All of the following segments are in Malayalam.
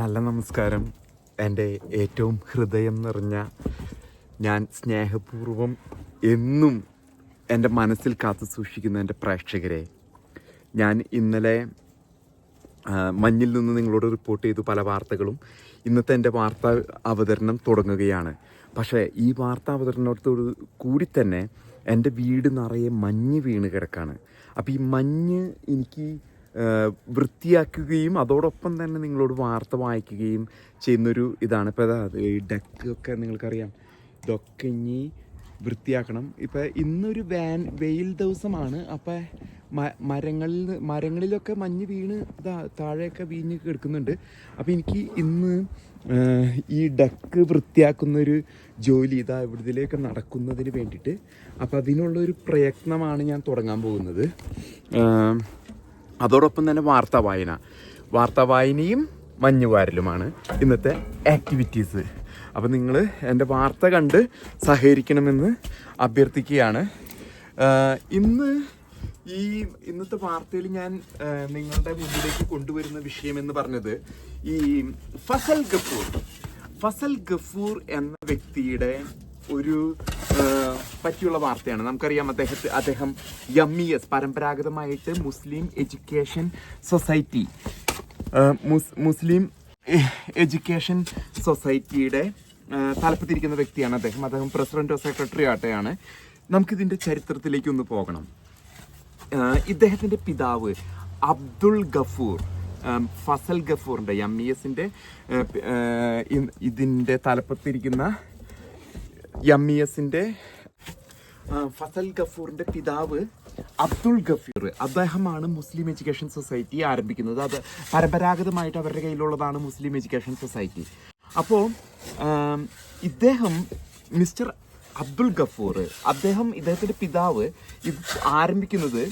നല്ല നമസ്കാരം. എന്റെ ഏറ്റവും ഹൃദയം നിറഞ്ഞ ഞാൻ സ്നേഹപൂർവം എന്നും എന്റെ മനസ്സിൽ കാത്തു സൂക്ഷിക്കുന്ന എന്റെ പ്രേക്ഷകരെ ഞാൻ ഇന്നലെ മഞ്ഞിൽ നിന്ന് നിങ്ങളോട് റിപ്പോർട്ട് ചെയ്തു പല വാർത്തകളും. ഇന്നത്തെ എന്റെ വാർത്താ അവതരണം തുടങ്ങുകയാണ്. പക്ഷേ ഈ വാർത്താ അവതരണത്തോട് കൂടി തന്നെ എന്റെ വീട് നിറയെ മഞ്ഞ് വീണ് കിടക്കാണ്. അപ്പോൾ ഈ മഞ്ഞ് എനിക്ക് വൃത്തിയാക്കുകയും അതോടൊപ്പം തന്നെ നിങ്ങളോട് വാർത്ത വായിക്കുകയും ചെയ്യുന്നൊരു ഇതാണ്. ഇപ്പോൾ അതാ ഈ ഡക്ക് ഒക്കെ നിങ്ങൾക്കറിയാം. ഇതൊക്കെ ഇനി വൃത്തിയാക്കണം. ഇപ്പം ഇന്നൊരു വാൻ വെയിൽ ദിവസമാണ്. അപ്പം മ- മരങ്ങളിൽ മരങ്ങളിലൊക്കെ മഞ്ഞ് വീണ് താഴെയൊക്കെ വീഞ്ഞ് കിടക്കുന്നുണ്ട്. അപ്പോൾ എനിക്ക് ഇന്ന് ഈ ഡക്ക് വൃത്തിയാക്കുന്നൊരു ജോലി ഇതാ ഇവിടുത്തിലേക്ക് നടക്കുന്നതിന് വേണ്ടിയിട്ട്. അപ്പോൾ അതിനുള്ളൊരു പ്രയത്നമാണ് ഞാൻ തുടങ്ങാൻ പോകുന്നത്. അതോടൊപ്പം തന്നെ വാർത്താ വായന. വാർത്താ വായനയും മഞ്ഞുവാരലുമാണ് ഇന്നത്തെ ആക്ടിവിറ്റീസ് അപ്പം നിങ്ങൾ എന്റെ വാർത്ത കണ്ട് സഹകരിക്കണമെന്ന് അഭ്യർത്ഥിക്കുകയാണ്. ഇന്ന് ഈ ഇന്നത്തെ വാർത്തയിൽ ഞാൻ നിങ്ങളുടെ മുന്നിലേക്ക് കൊണ്ടുവരുന്ന വിഷയം എന്ന് പറഞ്ഞത് ഈ ഫസൽ ഗഫൂർ. ഫസൽ ഗഫൂർ എന്ന വ്യക്തിയുടെ ഒരു പറ്റിയുള്ള വാർത്തയാണ്. നമുക്കറിയാം അദ്ദേഹത്തെ അദ്ദേഹം എം ഇ എസ് പരമ്പരാഗതമായിട്ട് Muslim education society. Muslim education സൊസൈറ്റിയുടെ തലപ്പത്തിരിക്കുന്ന വ്യക്തിയാണ് അദ്ദേഹം. അദ്ദേഹം പ്രസിഡന്റോ സെക്രട്ടറി ആട്ടെയാണ് നമുക്കിതിന്റെ ചരിത്രത്തിലേക്ക് ഒന്ന് പോകണം. ഇദ്ദേഹത്തിന്റെ പിതാവ് അബ്ദുൾ ഗഫൂർ ഫസൽ ഗഫൂറിന്റെ എം ഇ എസിന്റെ ഇതിന്റെ തലപ്പത്തിരിക്കുന്ന എം ഫസൽ ഗഫൂറിന്റെ പിതാവ് അബ്ദുൾ ഗഫീർ. അദ്ദേഹമാണ് മുസ്ലിം എഡ്യൂക്കേഷൻ സൊസൈറ്റി ആരംഭിക്കുന്നത്. അത് പരമ്പരാഗതമായിട്ട് അവരുടെ കയ്യിലുള്ളതാണ് മുസ്ലിം എഡ്യൂക്കേഷൻ സൊസൈറ്റി. അപ്പോൾ ഇദ്ദേഹം മിസ്റ്റർ അബ്ദുൾ ഗഫൂർ അദ്ദേഹം ഇദ്ദേഹത്തിന്റെ പിതാവ് ഇത് ആരംഭിക്കുന്നത്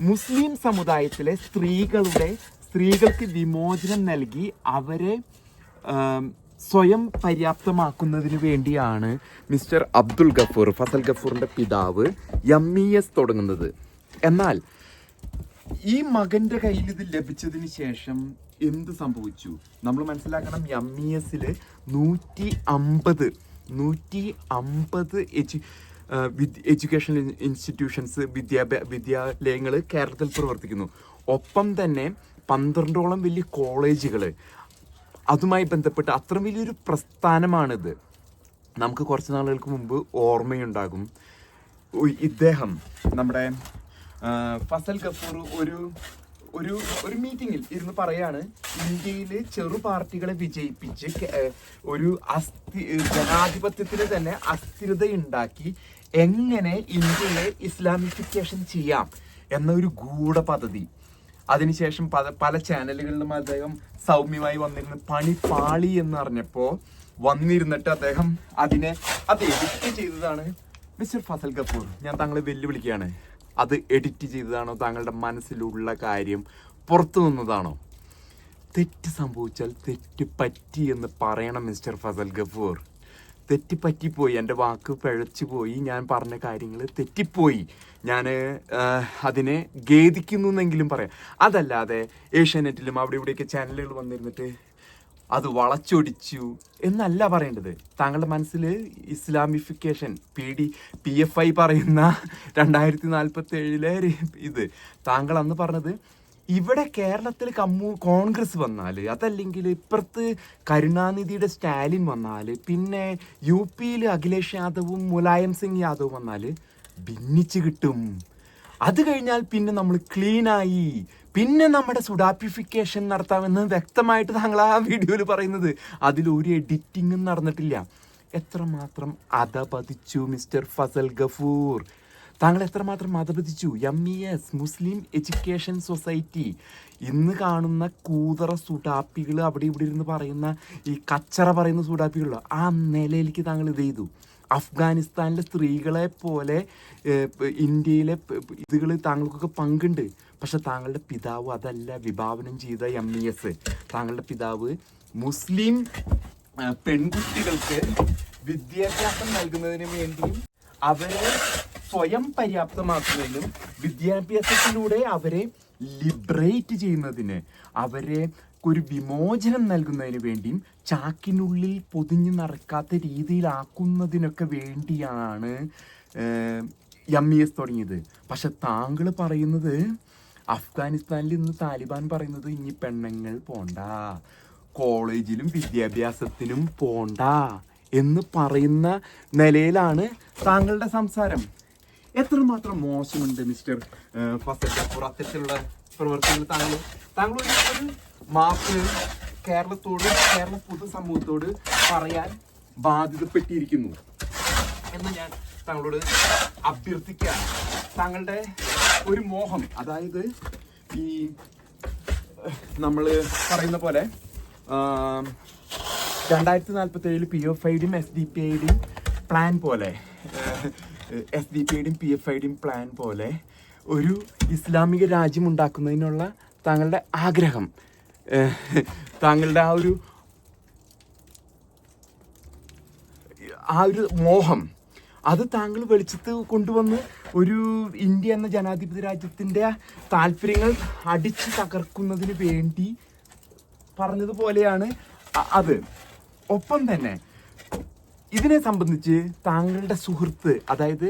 മുസ്ലിം സമുദായത്തിലെ സ്ത്രീകളുടെ സ്ത്രീകൾക്ക് വിമോചനം നൽകി അവരെ സ്വയം പര്യാപ്തമാക്കുന്നതിന് വേണ്ടിയാണ് മിസ്റ്റർ അബ്ദുൾ ഗഫൂർ ഫസൽ ഗഫൂറിന്റെ പിതാവ് എം ഇ എസ് തുടങ്ങുന്നത്. എന്നാൽ ഈ മകന്റെ കയ്യിൽ ഇത് ലഭിച്ചതിന് ശേഷം എന്ത് സംഭവിച്ചു? നമ്മൾ മനസ്സിലാക്കണം എം ഇ എസിൽ നൂറ്റി അമ്പത് നൂറ്റി അമ്പത് എജു എഡ്യൂക്കേഷൻ ഇൻസ്റ്റിറ്റ്യൂഷൻസ് വിദ്യാഭ്യാ വിദ്യാലയങ്ങൾ കേരളത്തിൽ പ്രവർത്തിക്കുന്നു. ഒപ്പം തന്നെ പന്ത്രണ്ടോളം വലിയ കോളേജുകൾ അതുമായി ബന്ധപ്പെട്ട് അത്ര വലിയൊരു പ്രസ്ഥാനമാണിത്. നമുക്ക് കുറച്ച് നാളുകൾക്ക് മുമ്പ് ഓർമ്മയുണ്ടാകും. ഇദ്ദേഹം നമ്മുടെ ഫസൽ ഗഫൂർ ഒരു ഒരു ഒരു മീറ്റിങ്ങിൽ ഇരുന്ന് പറയാണ് ഇന്ത്യയിലെ ചെറു പാർട്ടികളെ വിജയിപ്പിച്ച് ഒരു അസ്ഥി ജനാധിപത്യത്തിന് തന്നെ അസ്ഥിരതയുണ്ടാക്കി എങ്ങനെ ഇന്ത്യയെ ഇസ്ലാമിഫിക്കേഷൻ ചെയ്യാം എന്ന ഒരു ഗൂഢ പദ്ധതി അതിനുശേഷം പല പല ചാനലുകളിലും അദ്ദേഹം സൗമ്യമായി വന്നിരുന്ന. പണി പാളി എന്ന് പറഞ്ഞപ്പോ വന്നിരുന്നിട്ട് അദ്ദേഹം അതിനെ അത് എഡിറ്റ് ചെയ്തതാണ് മിസ്റ്റർ ഫസൽ കപൂർ. ഞാൻ താങ്കളെ വെല്ലുവിളിക്കുകയാണ്. അത് എഡിറ്റ് ചെയ്തതാണോ? താങ്കളുടെ മനസ്സിലുള്ള കാര്യം പുറത്തു നിന്നതാണോ? തെറ്റ് സംഭവിച്ചാൽ തെറ്റ് പറ്റി എന്ന് പറയണം മിസ്റ്റർ ഫസൽ ഗഫൂർ തെറ്റ് പറ്റിപ്പോയി എന്റെ വാക്ക് പിഴച്ചു പോയി. ഞാൻ പറഞ്ഞ കാര്യങ്ങൾ തെറ്റിപ്പോയി. ഞാൻ അതിനെ ഖേദിക്കുന്നു എന്നെങ്കിലും പറയാം. അതല്ലാതെ ഏഷ്യാനെറ്റിലും അവിടെ ഇവിടെയൊക്കെ ചാനലുകൾ വന്നിരുന്നിട്ട് അത് വളച്ചൊടിച്ചു എന്നല്ല പറയേണ്ടത്. താങ്കളുടെ മനസ്സിൽ Islamification P D P F I പറയുന്ന രണ്ടായിരത്തി നാൽപ്പത്തി ഏഴിലെ ഇത്. താങ്കൾ അന്ന് പറഞ്ഞത് ഇവിടെ കേരളത്തിൽ കമ്മു കോൺഗ്രസ് വന്നാൽ അതല്ലെങ്കിൽ ഇപ്പുറത്ത് കരുണാനിധിയുടെ സ്റ്റാലിൻ വന്നാൽ പിന്നെ യു പിയിൽ അഖിലേഷ് യാദവും മുലായം സിംഗ് യാദവും വന്നാൽ ഭിന്നിച്ച് കിട്ടും. അത് കഴിഞ്ഞാൽ പിന്നെ നമ്മൾ ക്ലീനായി. പിന്നെ നമ്മുടെ സുഡാപ്പിഫിക്കേഷൻ നടത്താമെന്ന് വ്യക്തമായിട്ട് താങ്കൾ ആ വീഡിയോയിൽ പറയുന്നത്. അതിലൊരു എഡിറ്റിങ്ങും നടന്നിട്ടില്ല. എത്രമാത്രം അധപതിച്ചു മിസ്റ്റർ ഫസൽ ഗഫൂർ. താങ്കൾ എത്രമാത്രം അധപതിച്ചു M E S Muslim education society ഇന്ന് കാണുന്ന കൂതറ സുഡാപ്പികൾ അവിടെ ഇവിടെ ഇരുന്ന് പറയുന്ന ഈ കച്ചറ പറയുന്ന സുഡാപ്പികളോ ആ നിലയിലേക്ക് താങ്കൾ ഇത് ചെയ്തു. അഫ്ഗാനിസ്ഥാനിലെ സ്ത്രീകളെ പോലെ ഇന്ത്യയിലെ ഇതുകൾ താങ്കൾക്കൊക്കെ പങ്കുണ്ട്. പക്ഷെ താങ്കളുടെ പിതാവ് അതല്ല വിഭാവനം ചെയ്ത എം ഇ എസ് താങ്കളുടെ പിതാവ് മുസ്ലിം പെൺകുട്ടികൾക്ക് വിദ്യാഭ്യാസം നൽകുന്നതിന് വേണ്ടിയും അവരെ സ്വയം പര്യാപ്തമാക്കുന്നതിനും വിദ്യാഭ്യാസത്തിലൂടെ അവരെ ലിബറേറ്റ് ചെയ്യുന്നതിന് അവരെ ഒരു വിമോചനം നൽകുന്നതിന് വേണ്ടിയും ചാക്കിനുള്ളിൽ പൊതിഞ്ഞു നടക്കാത്ത രീതിയിലാക്കുന്നതിനൊക്കെ വേണ്ടിയാണ് എം ഇ എസ് തുടങ്ങിയത്. പക്ഷെ താങ്കൾ പറയുന്നത് അഫ്ഗാനിസ്ഥാനിൽ ഇന്ന് താലിബാൻ പറയുന്നത് ഇനി പെണ്ണുങ്ങൾ പോണ്ട കോളേജിലും വിദ്യാഭ്യാസത്തിനും പോണ്ട എന്ന് പറയുന്ന നിലയിലാണ് താങ്കളുടെ സംസാരം. എത്രമാത്രം മോശമുണ്ട് മിസ്റ്റർ ഫസൽ ഗഫൂർ അത്തരത്തിലുള്ള പ്രവർത്തനങ്ങൾ താങ്കൾ താങ്കൾ ഒരു മാപ്പ് കേരളത്തോട് കേരള പൊതുസമൂഹത്തോട് പറയാൻ ബാധ്യതപ്പെട്ടിരിക്കുന്നു എന്ന് ഞാൻ താങ്കളോട് അഭ്യർത്ഥിക്കുകയാണ്. താങ്കളുടെ ഒരു മോഹം അതായത് ഈ നമ്മൾ പറയുന്ന പോലെ രണ്ടായിരത്തി നാൽപ്പത്തി ഏഴിൽ പി എഫ് ഐ ഡിയും എസ് ഡി പി ഐ ഡിയും പ്ലാൻ പോലെ എസ് ഡി പിയുടെയും പി എഫ് ഐയുടെയും പ്ലാൻ പോലെ ഒരു ഇസ്ലാമിക രാജ്യം ഉണ്ടാക്കുന്നതിനുള്ള താങ്കളുടെ ആഗ്രഹം. താങ്കളുടെ ആ ഒരു ആ ഒരു മോഹം. അത് താങ്കൾ വെളിച്ചത്ത് കൊണ്ടുവന്ന് ഒരു ഇന്ത്യ എന്ന ജനാധിപത്യ രാജ്യത്തിന്റെ താല്പര്യങ്ങൾ അടിച്ചു തകർക്കുന്നതിന് വേണ്ടി പറഞ്ഞതുപോലെയാണ് അത്. ഒപ്പം തന്നെ ഇതിനെ സംബന്ധിച്ച് താങ്കളുടെ സുഹൃത്ത് അതായത്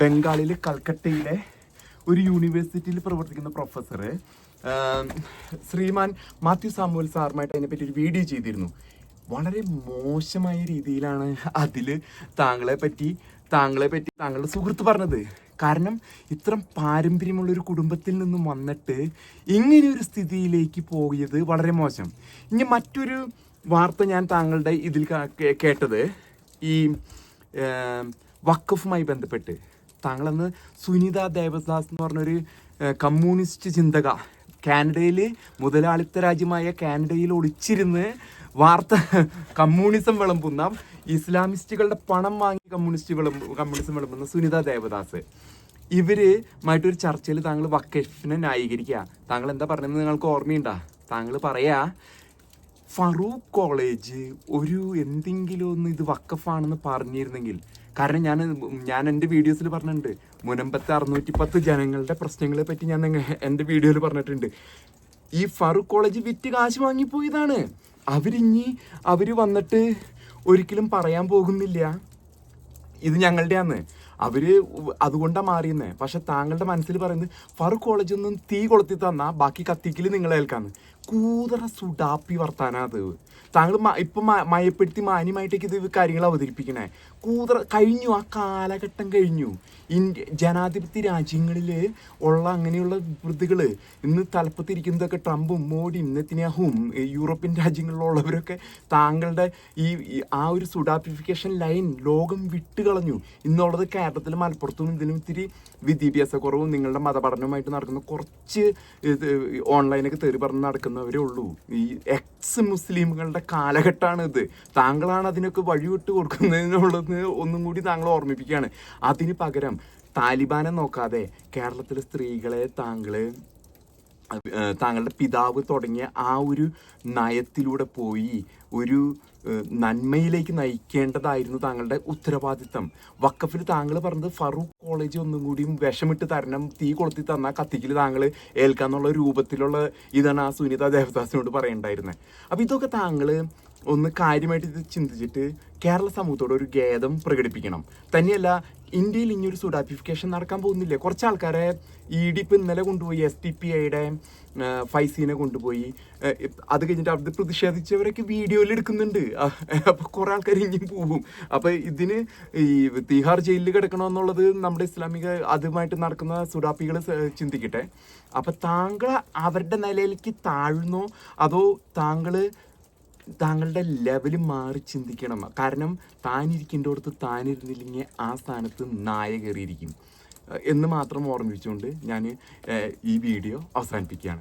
ബംഗാളിലെ കൽക്കട്ടയിലെ ഒരു യൂണിവേഴ്സിറ്റിയിൽ പ്രവർത്തിക്കുന്ന പ്രൊഫസർ ശ്രീമാൻ മാത്യു സാമുവൽ സാറുമായിട്ട് അതിനെപ്പറ്റി ഒരു വീഡിയോ ചെയ്തിരുന്നു. വളരെ മോശമായ രീതിയിലാണ് അതിൽ താങ്കളെ പറ്റി താങ്കളെ പറ്റി താങ്കളുടെ സുഹൃത്ത് പറഞ്ഞത്. കാരണം ഇത്തരം പാരമ്പര്യമുള്ള ഒരു കുടുംബത്തിൽ നിന്നും വന്നിട്ട് ഇങ്ങനെ ഒരു സ്ഥിതിയിലേക്ക് പോയത് വളരെ മോശം. ഇനി മറ്റൊരു വാർത്ത ഞാൻ താങ്കളുടെ ഇതിൽ കേട്ടത് ഈ വക്കഫുമായി ബന്ധപ്പെട്ട് താങ്കളന്ന് സുനിത ദേവദാസ് എന്ന് പറഞ്ഞൊരു കമ്മ്യൂണിസ്റ്റ് ചിന്തക കാനഡയിൽ മുതലാളിത്ത രാജ്യമായ കാനഡയിൽ ഒളിച്ചിരുന്ന് വാർത്ത കമ്മ്യൂണിസം വിളമ്പുന്ന ഇസ്ലാമിസ്റ്റുകളുടെ പണം വാങ്ങി കമ്മ്യൂണിസ്റ്റ് വിളമ്പ് കമ്മ്യൂണിസം വിളമ്പുന്ന സുനിത ദേവദാസ്. ഇവരുമായിട്ടൊരു ചർച്ചയിൽ താങ്കൾ വക്കഫിനെ ന്യായീകരിക്കുക താങ്കൾ എന്താ പറഞ്ഞതെന്ന് നിങ്ങൾക്ക് ഓർമ്മയുണ്ടാ? താങ്കൾ പറയാ ഫറൂഖ് കോളേജ് ഒരു എന്തെങ്കിലും ഒന്ന് ഇത് വക്കഫാണെന്ന് പറഞ്ഞിരുന്നെങ്കിൽ. കാരണം ഞാൻ ഞാൻ എന്റെ വീഡിയോസിൽ പറഞ്ഞിട്ടുണ്ട് മുനമ്പത്തെ അറുന്നൂറ്റി പത്ത് ജനങ്ങളുടെ പ്രശ്നങ്ങളെ പറ്റി ഞാൻ എന്റെ വീഡിയോയിൽ പറഞ്ഞിട്ടുണ്ട്. ഈ ഫറൂഖ് കോളേജ് വിറ്റ് കാശ് വാങ്ങിപ്പോയതാണ്. അവരിഞ്ഞി അവർ വന്നിട്ട് ഒരിക്കലും പറയാൻ പോകുന്നില്ല. ഇത് ഞങ്ങളുടെയാന്ന്. അവർ അതുകൊണ്ടാണ് മാറിയെന്ന്. പക്ഷെ താങ്കളുടെ മനസ്സിൽ പറയുന്നത് ഫറൂഖ് കോളേജ് ഒന്നും തീ കൊളുത്തി തന്നാൽ ബാക്കി കത്തിക്കൽ നിങ്ങളെ ഏൽക്കാന്ന് കൂതറ സുഡാപ്പി വർത്താനാത് താങ്കൾ ഇപ്പം മയപ്പെടുത്തി മാന്യമായിട്ടേക്ക് ഇത് കാര്യങ്ങൾ അവതരിപ്പിക്കണേ. കൂതറ കഴിഞ്ഞു ആ കാലഘട്ടം കഴിഞ്ഞു. ഇന്ത്യ ജനാധിപത്യ രാജ്യങ്ങളിൽ ഉള്ള അങ്ങനെയുള്ള വൃത്തികൾ ഇന്ന് തലപ്പത്തിരിക്കുന്നതൊക്കെ ട്രംപും മോഡിയും നെത്തിനാഹും യൂറോപ്യൻ രാജ്യങ്ങളിലുള്ളവരൊക്കെ താങ്കളുടെ ഈ ആ ഒരു സുഡാപ്പിഫിക്കേഷൻ ലൈൻ ലോകം വിട്ടുകളഞ്ഞു ഇന്നുള്ളത് കേരളത്തിൽ മലപ്പുറത്തും ഇതിനും ഇത്തിരി വിദ്യാഭ്യാസ കുറവും നിങ്ങളുടെ മതപഠനവുമായിട്ട് നടക്കുന്ന കുറച്ച് ഓൺലൈനൊക്കെ തെറി പറഞ്ഞ് നടക്കുന്നവരേ ഉള്ളൂ. ഈ എക്സ് മുസ്ലിമുകളുടെ കാലഘട്ടമാണ് ഇത്. താങ്കളാണ് അതിനൊക്കെ വഴിവിട്ട് കൊടുക്കുന്നതിനുള്ളത് ഒന്നും കൂടി താങ്കൾ ഓർമ്മിപ്പിക്കുകയാണ്. അതിന് പകരം താലിബാനെ നോക്കാതെ കേരളത്തിലെ സ്ത്രീകളെ താങ്കൾ താങ്കളുടെ പിതാവ് തുടങ്ങിയ ആ ഒരു നയത്തിലൂടെ പോയി ഒരു നന്മയിലേക്ക് നയിക്കേണ്ടതായിരുന്നു താങ്കളുടെ ഉത്തരവാദിത്തം. വക്കഫിൽ താങ്കൾ പറഞ്ഞത് ഫറൂഖ് കോളേജ് ഒന്നും കൂടിയും വിഷമിട്ട് തരണം തീ കൊളുത്തി തന്നാൽ കത്തിക്കൽ താങ്കൾ ഏൽക്കാന്നുള്ള രൂപത്തിലുള്ള ഇതാണ് ആ സുനിത ദേവദാസിനോട് പറയണ്ടായിരുന്നത് അപ്പോൾ ഇതൊക്കെ താങ്കൾ ഒന്ന് കാര്യമായിട്ട് ഇത് ചിന്തിച്ചിട്ട് കേരള സമൂഹത്തോട് ഒരു ഖേദം പ്രകടിപ്പിക്കണം. തന്നെയല്ല ഇന്ത്യയിൽ ഇനിയൊരു സുഡാപ്പിഫിക്കേഷൻ നടക്കാൻ പോകുന്നില്ല? കുറച്ച് ആൾക്കാരെ ഇ ഡി ഇപ്പം ഇന്നലെ കൊണ്ടുപോയി എസ് ഡി പി ഐയുടെ ഫൈസീനെ കൊണ്ടുപോയി. അത് കഴിഞ്ഞിട്ട് അവിടെ പ്രതിഷേധിച്ചവരൊക്കെ വീഡിയോയിൽ എടുക്കുന്നുണ്ട്. അപ്പോൾ കുറേ ആൾക്കാർ ഇനിയും പോകും. അപ്പോൾ ഇതിന് ഈ തീഹാർ ജയിലിൽ കിടക്കണമെന്നുള്ളത് നമ്മുടെ ഇസ്ലാമിക അതുമായിട്ട് നടക്കുന്ന സുഡാപ്പികൾ ചിന്തിക്കട്ടെ. അപ്പോൾ താങ്കൾ അവരുടെ നിലയിലേക്ക് താഴ്ന്നോ? അതോ താങ്കൾ താങ്കളുടെ ലെവൽ മാറി ചിന്തിക്കണം. കാരണം താനിരിക്കേണ്ടടുത്ത് താനിരുന്നില്ലെങ്കിൽ ആ സ്ഥാനത്ത് നായ കയറിയിരിക്കും എന്ന് മാത്രം ഓർമ്മിപ്പിച്ചുകൊണ്ട് ഞാൻ ഈ വീഡിയോ അവസാനിപ്പിക്കുകയാണ്.